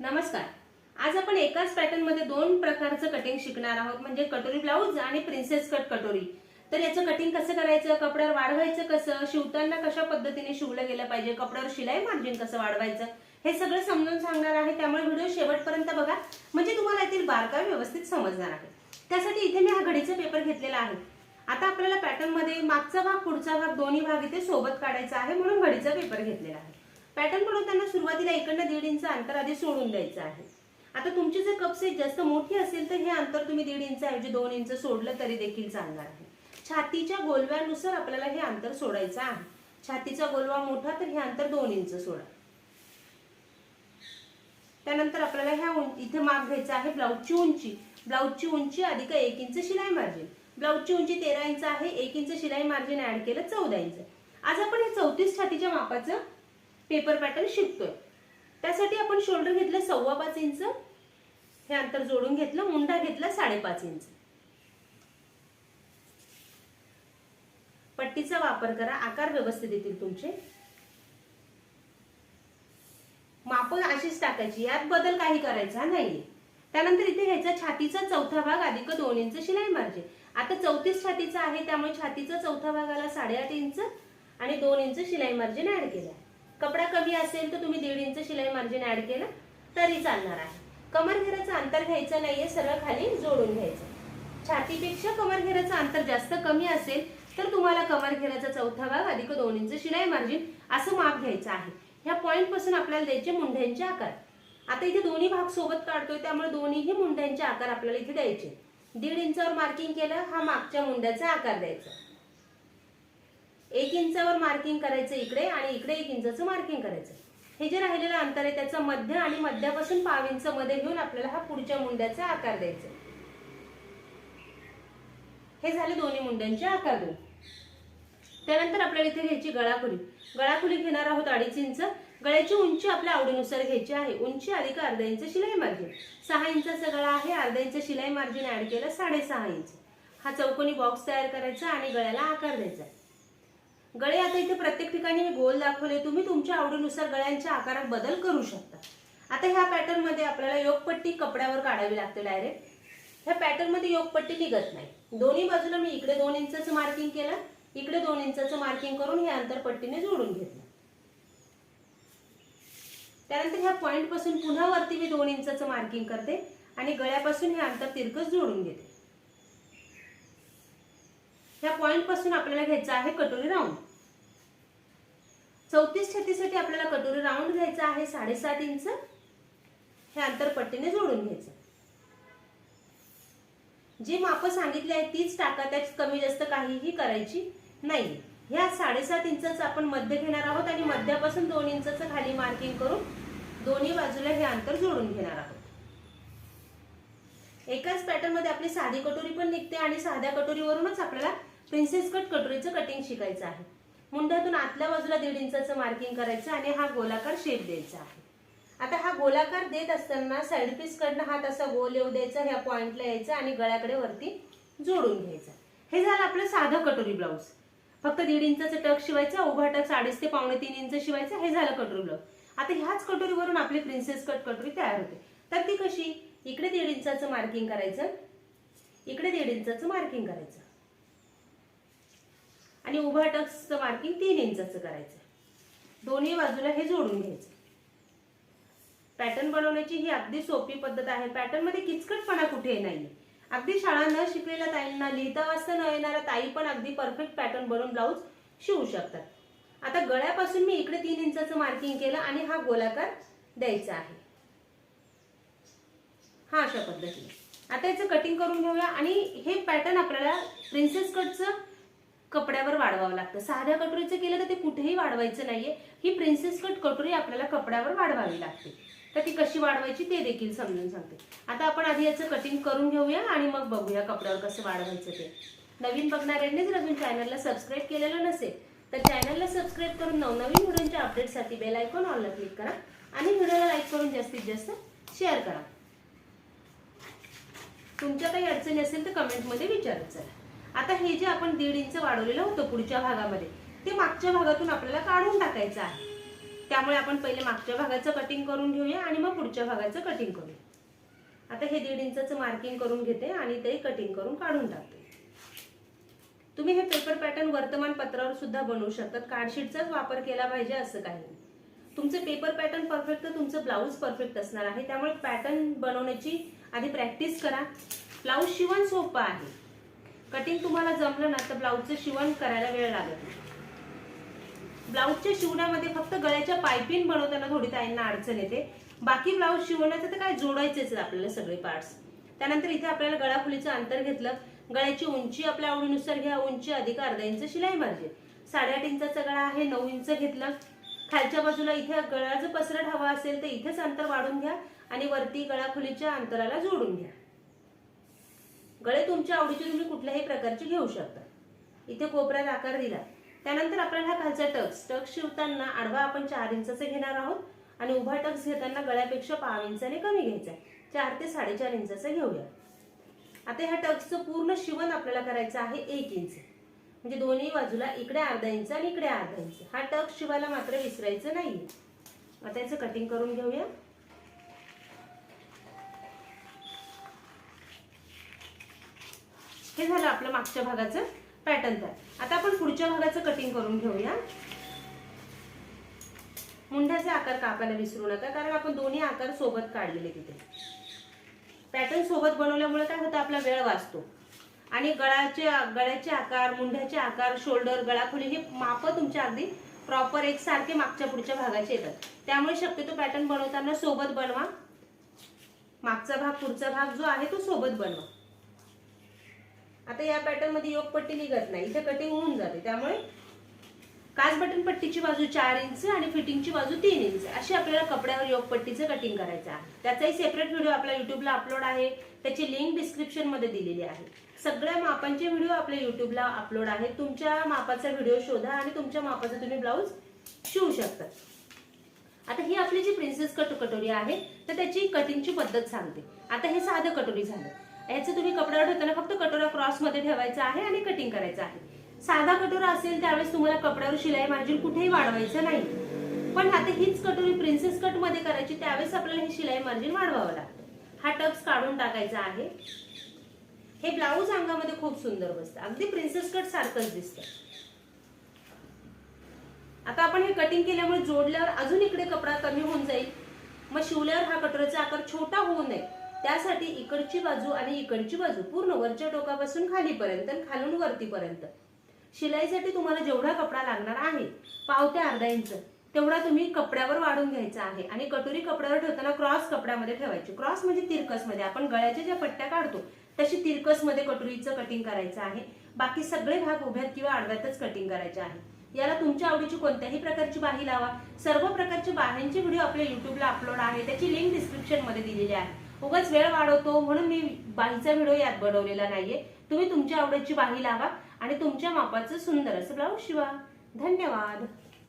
नमस्कार. आज आपण एकाच पॅटर्नमध्ये दोन प्रकारचं कटिंग शिकणार आहोत. म्हणजे कटोरी ब्लाऊज आणि प्रिन्सेस कट कटोरी. तर याचं कटिंग कसं करायचं? कपड्यावर वाढवायचं कसं? शिवताना कशा पद्धतीने शिवलं गेलं पाहिजे? कपड्यावर शिलाई मार्जिन कसं वाढवायचं? हे सगळं समजून सांगणार आहे. त्यामुळे व्हिडिओ शेवटपर्यंत बघा. म्हणजे तुम्हाला यातील बारकावे व्यवस्थित समजणार आहे. त्यासाठी इथे मी हा घडीचा पेपर घेतलेला आहे. आता आपल्याला पॅटर्नमध्ये मागचा भाग पुढचा भाग दोन्ही भाग इथे सोबत काढायचा आहे म्हणून घडीचा पेपर घेतलेला आहे. पॅटर्न बनवताना सुरुवातीला इकडनं दीड इंच अंतर आधी सोडून द्यायचं आहे. आता तुमची जर कप साईज जास्त मोठी असेल तर हे अंतर तुम्ही दीड इंच ऐवजी दोन इंच सोडलं तरी देखील चालणार आहे. छातीच्या गोलव्यानुसार आपल्याला हे अंतर सोडायचं आहे. छातीचा गोलवा मोठा तर हे अंतर दोन इंच सोडा. त्यानंतर आपल्याला ह्या उं- इथे माप घ्यायचा आहे ब्लाऊजची उंची. ब्लाऊजची उंची अधिक एक इंच शिलाई मार्जिन. ब्लाऊजची उंची तेरा इंच आहे एक इंच शिलाई मार्जिन ऍड केलं चौदा इंच आज आपण हे चौतीस छातीच्या मापाचं पेपर पॅटर्न शिकतोय. त्यासाठी आपण शोल्डर घेतलं सव्वा पाच इंच हे अंतर जोडून घेतलं मुंडा घेतला साडेपाच इंच. पट्टीचा वापर करा आकार व्यवस्थित येतील तुमचे. माप अशीच टाकायची यात बदल काही करायचा नाहीये. त्यानंतर इथे घ्यायचा छातीचा चौथा भाग अधिक दोन इंच शिलाई मार्जिन आता चौतीस छातीचा आहे त्यामुळे छातीचा चौथा भागाला साडेआठ इंच आणि दोन इंच शिलाई मार्जिन ऍड केलं. कपडा कमी असेल तर तुम्ही दीड इंच शिलाई मार्जिन ऍड केलं तरी चालणार आहे. कमर घेराचं अंतर घ्यायचं नाहीये सरळ खाली जोडून घ्यायचं. छातीपेक्षा कमर घेराचं अंतर जास्त कमी असेल तर तुम्हाला कमर घेराचा चौथा भाग अधिक दोन इंच शिलाई मार्जिन असं माप घ्यायचं आहे. ह्या पॉईंटपासून आपल्याला द्यायचे मुंढ्यांचे आकार. आता इथे दोन्ही भाग सोबत काढतोय त्यामुळे दोन्हीही मुंढ्यांचे आकार आपल्याला इथे द्यायचे. दीड इंचावर मार्किंग केलं हा मागच्या मुंड्याचा आकार द्यायचा. एक इंचावर मार्किंग करायचं इकडे आणि इकडे एक इंचाचं मार्किंग करायचं. हे जे राहिलेलं अंतर आहे त्याचं मध्य आणि मध्यापासून पाव इंच मध्ये घेऊन आपल्याला हा पुढच्या मुंड्याचा आकार द्यायचा. हे झाले दोन्ही मुंड्यांचे आकार देऊन. त्यानंतर आपल्याला इथे घ्यायची गळाखुली. गळाखुली घेणार आहोत अडीच इंच. गळ्याची उंची आपल्या आवडीनुसार घ्यायची आहे. उंची अधिक अर्धा इंच शिलाई मार्जिन. सहा इंचाचा गळा आहे अर्धा इंच शिलाई मार्जिन ऍड केलं साडेसहा इंच. हा चौकोनी बॉक्स तयार करायचा आणि गळ्याला आकार द्यायचा. गळे आता इथे प्रत्येक ठिकाणी मी गोल दाखवले. तुम्ही तुमच्या आवडीनुसार गळ्यांच्या आकारात बदल करू शकता. आता ह्या पॅटर्नमध्ये आपल्याला योगपट्टी कपड्यावर काढावी लागते डायरेक्ट ह्या पॅटर्नमध्ये योगपट्टी निघत नाही. दोन्ही बाजूला मी इकडे दोन इंचाचं मार्किंग केलं. इकडे दोन इंचाचं मार्किंग करून हे अंतरपट्टीने जोडून घेतलं. त्यानंतर ह्या पॉईंटपासून पुन्हा वरती मी दोन इंचाचं मार्किंग करते आणि गळ्यापासून हे अंतर तिरकस जोडून घेते. ह्या पॉईंटपासून आपल्याला घ्यायचं आहे कटोरी राऊंड चौतीस छत्तीसाठी आपल्याला कटोरी राऊंड घ्यायचा आहे साडेसात इंच. हे अंतर पट्टीने जोडून घ्यायचं. जे माप सांगितली आहे तीच टाका त्यात कमी जास्त काहीही करायची नाही ह्या साडेसात इंचाचं आपण मध्य घेणार आहोत आणि मध्यापासून दोन इंचाचं खाली मार्किंग करून दोन्ही बाजूला हे अंतर जोडून घेणार आहोत. एकाच पॅटर्नमध्ये आपली साधी कटोरी पण निघते आणि साध्या कटोरीवरूनच आपल्याला प्रिन्सेस कट कटोरीचं कटिंग शिकायचं आहे. मुंड्यातून आतल्या बाजूला दीड इंचाचं मार्किंग करायचं आणि हा गोलाकार शेप द्यायचा आहे. आता हा गोलाकार देत असताना साईड पीस कडनं हात असा गोल येऊ द्यायचा ह्या पॉइंटला यायचा आणि गळ्याकडे वरती जोडून घ्यायचा. हे झालं आपलं साधं कटोरी ब्लाऊज फक्त दीड इंचाचं टक शिवायचा उभा टक साडेच ते पावणे तीन इंच शिवायचा हे झालं कटोरी आता ह्याच कटोरीवरून आपली प्रिन्सेस कट कटोरी तयार होते. तर ती कशी? इकडे दीड इंचाचं मार्किंग करायचं. इकडे दीड इंचाचं मार्किंग करायचं. आणि उभा टक्सचं मार्किंग तीन इंचाचं करायचं. दोन्ही बाजूला हे जोडून घ्यायचं. पॅटर्न बनवण्याची ही अगदी सोपी पद्धत आहे. पॅटर्नमध्ये किचकटपणा कुठे नाही अगदी शाळा न शिकलेल्या ताईंना लिहिता वाचता न येणाऱ्या ताई पण अगदी परफेक्ट पॅटर्न बनवून ब्लाऊज शिवू शकतात. आता गळ्यापासून मी इकडे तीन इंचाचं मार्किंग केलं आणि हा गोलाकार द्यायचा आहे. हा अशा पद्धतीने. आता याचं कटिंग करून घेऊया आणि हे पॅटर्न आपल्याला प्रिन्सेस कटचं कपड्यावर वाढवावं लागतं. साध्या कटोरीचं केलं तर ते कुठेही वाढवायचं नाहीये. ही प्रिन्सेस कट कटोरी आपल्याला कपड्यावर वाढवावी लागते. तर ती कशी वाढवायची ते देखील समजून सांगते. आता आपण आधी याचं कटिंग करून घेऊया आणि मग बघूया कपड्यावर कसं वाढवायचं ते. नवीन बघणाऱ्यांनी जर अजून चॅनलला सबस्क्राईब केलेलं नसेल तर चॅनलला सबस्क्राईब करून नवनवीन व्हिडिओच्या अपडेटसाठी बेल आयकॉन ऑनला क्लिक करा आणि व्हिडिओला लाईक करून जास्तीत जास्त शेअर करा. तुमच्या काही अडचणी असेल तर कमेंटमध्ये विचारत चला. आता हे जे आपण दीड इंच वाढवलेलं होतं पुढच्या भागामध्ये ते मागच्या भागातून आपल्याला काढून टाकायचं आहे. त्यामुळे आपण पहिले मागच्या भागाचं कटिंग करून घेऊया आणि मग पुढच्या भागाचं कटिंग करूया. आता हे दीड इंचाचं मार्किंग करून घेते आणि ते कटिंग करून काढून टाकते. तुम्ही हे पेपर पॅटर्न वर्तमानपत्रावर सुद्धा बनवू शकतात. कार्डशीटचाच वापर केला पाहिजे असं काही नाही. तुमचं पेपर पॅटर्न परफेक्ट तर तुमचं ब्लाऊज परफेक्ट असणार आहे. त्यामुळे पॅटर्न बनवण्याची आधी प्रॅक्टिस करा. ब्लाऊज शिवण सोपं आहे. कटिंग तुम्हाला जमलं ना तर ब्लाऊजचं शिवण करायला वेळ लागत नाही ब्लाऊजच्या शिवण्यामध्ये फक्त गळ्याच्या पायपिन बनवताना थोडी ताईंना अडचण येते. बाकी ब्लाऊज शिवण्याचं तर काय जोडायचेच आपल्याला सगळे पार्ट्स त्यानंतर इथे आपल्याला गळाखोलीचं अंतर घेतलं. गळ्याची उंची आपल्या आवडीनुसार घ्या. उंची अधिक अर्धा इंच शिलाई मार्जिन साडेआठ इंचाचा गळा आहे नऊ इंच घेतलं. खालच्या बाजूला इथे गळा जर पसरट हवा असेल तर इथेच अंतर वाढून घ्या आणि वरती गळाखुलीच्या अंतराला जोडून घ्या. गळे तुमच्या आवडीचे तुम्ही कुठल्याही प्रकारचे घेऊ शकता. इथे कोपऱ्यात आकार दिला. त्यानंतर आपल्याला हा खालचा टक्स टक्स शिवताना आडवा आपण चार इंचाचे घेणार आहोत आणि उभा टक्स घेताना गळ्यापेक्षा पाव इंचाने कमी घ्यायचा चार ते साडेचार इंचाचा घेऊया. आता ह्या टक्सचं पूर्ण शिवण आपल्याला करायचं आहे एक इंच. म्हणजे दोन्ही बाजूला इकडे अर्धा इंच आणि इकडे अर्धा इंच. हा टक्स शिवायला मात्र विसरायचं नाही आता याचं कटिंग करून घेऊया. हे झालं आपलं मागच्या भागाचं. पॅटर्न तयार आता आपण पुढच्या भागाचं कटिंग करून घेऊया. मुंड्याचे आकार कापायला विसरू नका? कारण आपण दोन्ही आकार सोबत काढलेले तिथे. पॅटर्न सोबत बनवल्यामुळे काय होतं? आपला वेळ वाचतो. आणि गळाचे गळ्याचे आकार मुंढ्याचे आकार शोल्डर गळाखोली हे माप तुमच्या अगदी प्रॉपर एकसारखे मागच्या पुढच्या भागाचे येतात. त्यामुळे शक्यतो पॅटर्न बनवताना सोबत बनवा. मागचा भाग पुढचा भाग जो आहे तो सोबत बनवा. आता या पॅटर्नमध्ये योग पट्टी निघत नाही. इथे कटिंग होऊन जाते. त्यामुळे काच बटन पट्टीची बाजू चार इंच आणि फिटिंगची बाजू तीन इंच अशी आपल्याला कपड्यावर योग पट्टीचं कटिंग करायचं आहे. त्याचाही सेपरेट व्हिडिओ आपल्या युट्यूबला अपलोड आहे. त्याची लिंक डिस्क्रिप्शनमध्ये दिलेली आहे. सगळ्या मापांचे व्हिडिओ आपल्या युट्यूबला अपलोड आहे. तुमच्या मापाचा व्हिडिओ शोधा आणि तुमच्या मापाचा तुम्ही ब्लाऊज शिवू शकता. आता ही आपली जी प्रिन्सेस कट कटोरी आहे तर त्याची कटिंगची पद्धत सांगते. आता हे साधं कटोरी झालं. याचं तुम्ही कपड्यावर ठेवताना फक्त कटोरा क्रॉसमध्ये ठेवायचा आहे आणि कटिंग करायचं आहे. साधा कटोरा असेल त्यावेळेस तुम्हाला कपड्यावर शिलाई मार्जिन कुठेही वाढवायचं नाही. पण आता हीच कटोरी प्रिन्सेस कटमध्ये करायची त्यावेळेस आपल्याला हे शिलाई मार्जिन वाढवावं लागतं. हा टप्स काढून टाकायचा आहे. हे ब्लाऊज अंगामध्ये खूप सुंदर बसतं. अगदी प्रिन्सेस कट सारखंच दिसतं. आता आपण हे कटिंग केल्यामुळे जोडल्यावर अजून इकडे कपडा कमी होऊन जाईल. मग शिवल्यावर हा कटोऱ्याचा आकार छोटा होऊ नये. त्यासाठी इकडची बाजू आणि इकडची बाजू पूर्ण वरच्या टोकापासून खालीपर्यंत आणि खालून वरतीपर्यंत. शिलाईसाठी तुम्हाला जेवढा कपडा लागणार आहे पावत्या अर्धा इंच तेवढा तुम्ही कपड्यावर वाढून घ्यायचा आहे. आणि कटोरी कपड्यावर ठेवताना क्रॉस कपड्यामध्ये ठेवायची. क्रॉस म्हणजे तिरकसमध्ये आपण गळ्याच्या ज्या पट्ट्या काढतो तशी तिरकसमध्ये कटोरीचं कटिंग करायचं आहे. बाकी सगळे भाग उभ्यात किंवा आडव्यातच कटिंग करायचे आहे. याला तुमच्या आवडीची कोणत्याही प्रकारची बाही लावा. सर्व प्रकारच्या बाह्यांचे व्हिडिओ आपल्या युट्यूबला अपलोड आहे. त्याची लिंक डिस्क्रिप्शनमध्ये दिलेली आहे. उगाच वेळ वाढवतो म्हणून मी बाहीचा व्हिडिओ यात बनवलेला नाहीये. तुम्ही तुमच्या आवडीची बाही लावा आणि तुमच्या मापाचं सुंदर असं ब्लाऊज शिवा. धन्यवाद.